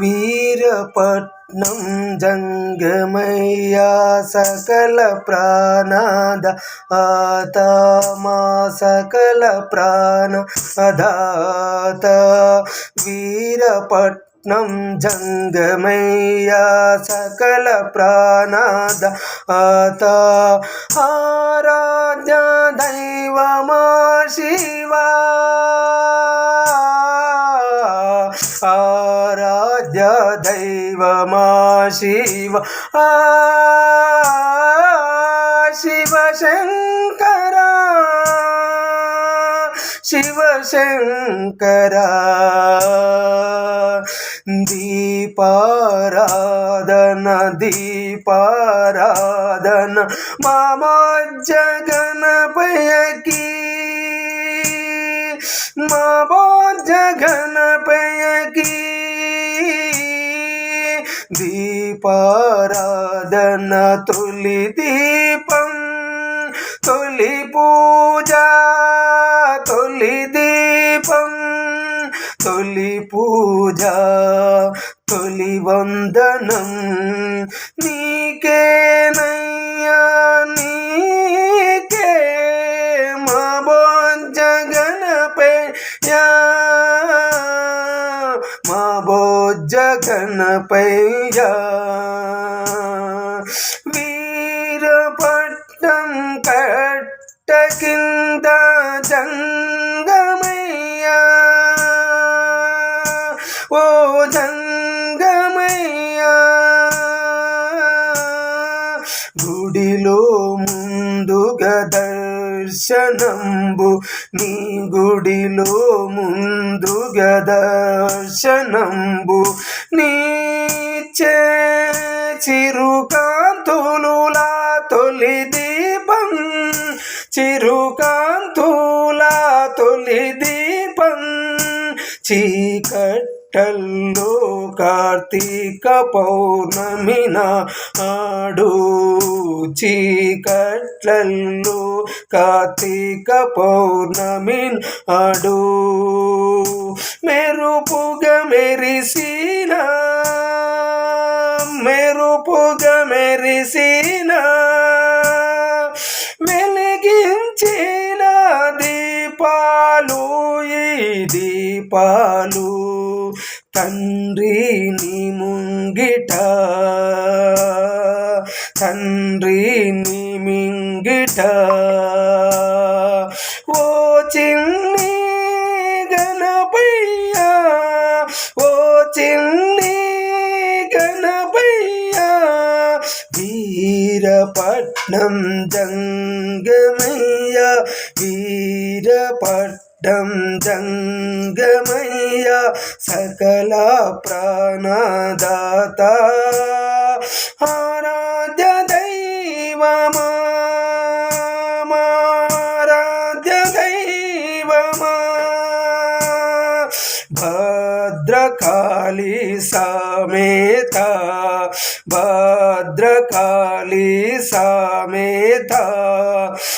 వీరపట్నం జంగమయ్యా సకల ప్రాణద ఆతమా సకల ప్రాణ అదాత వీరపట్నం జంగమయ్యా సకల ప్రాణద ఆత ఆరాధ్య దైవమా शिव। शिव शंकर शिव शंकर दीपाराधन दीपाराधन। मामा जगनपयकी मामा जगनपयकी दी దీపారాధన తొలి దీపం తొలి పూజ తొలి దీపం తొలి పూజ తొలి వందనం. నీకేనయ్యా నీ మా బోధ గణపయ్యా. వీరపట్నం కట్ట కింద జన్ దర్శనంబు నీ గుడిలో ముందుగా దర్శనంబు. నీచే చిరుకాంతులులా తొలి దీపం చిరుకాంతులా తొలి దీపం చీకటి చీకట్టల్లో కార్తీక పౌర్ణమిన ఆడు చీకట్లల్లో కార్తీక పౌర్ణమిన్ ఆడు. మెరుపుగా మెరిసిన మెరుపుగా మెరిసిన వెలిగించిన దీపాలు ఈ దీపాలు తండ్రి నీ ముంగిట తండ్రి నీ మింగిట ఓ చిన్ని గణపయ్యా ఓ చిన్ని గణపయ్యా వీరపట్నం జంగమయ్య వీరపట్నం జంగమయ్య సకల ప్రాణదాత ఆరాధ్య దైవమా ఆరాధ్య దైవమా భద్రకాళి సమేత భద్రకాళి సమేత వీరభద్ర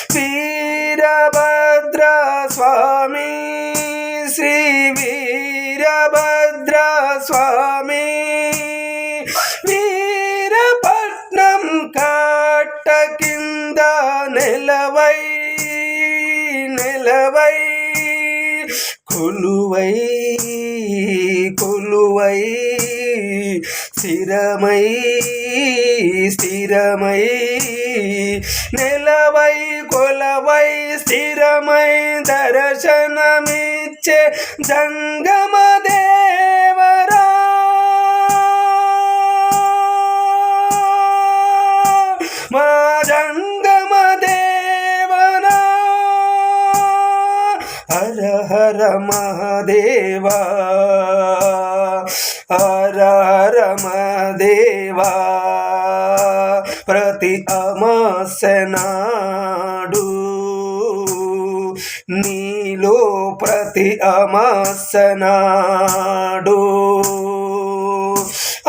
కట్ట కింద నెలవై నెలవై కొలువై కొలువై స్థిరమై స్థిరమై నెలవై కొలవై స్థిరమై దర్శనమిచ్చే జంగమై మహదేవా హర హర మహాదేవా ప్రతి అమాసనాడు నీలో ప్రతి అమాసనాడు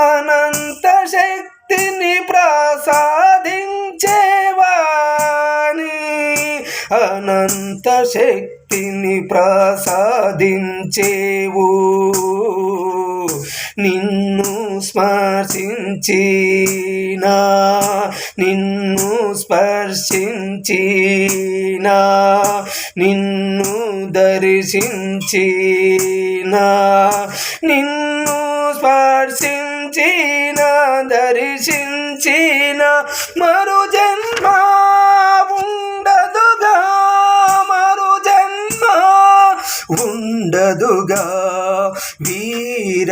అనంత శక్తిని ప్రసాదించేవాని అనంత శక్తిని ప్రసాదించేవు. నిన్ను స్మర్శించినా నిన్ను స్పర్శించినా నిన్ను దర్శించినా నిన్ను స్పర్శించిన దర్శించిన మరు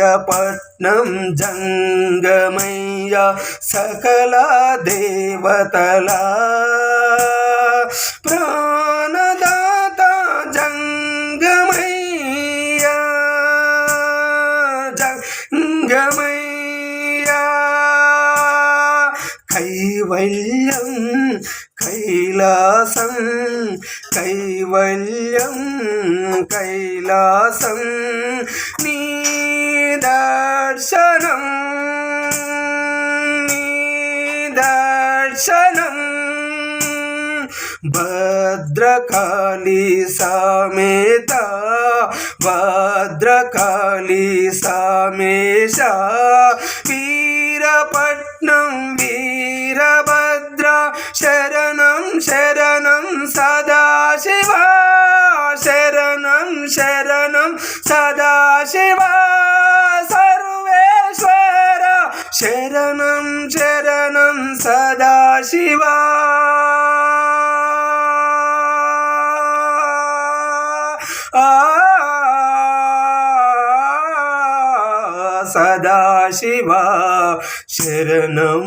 వీరపట్నం జంగమయ్య సకల దేవతల ప్రాణదాత జంగమయ్య జంగమయ్య కైవల్యం కైలాసం కైవల్యం కైలాసం నీ భద్రకాళీ సమేత భద్రకాళీ సమేష వీరపట్నం వీర സദാശിവ ശരണം.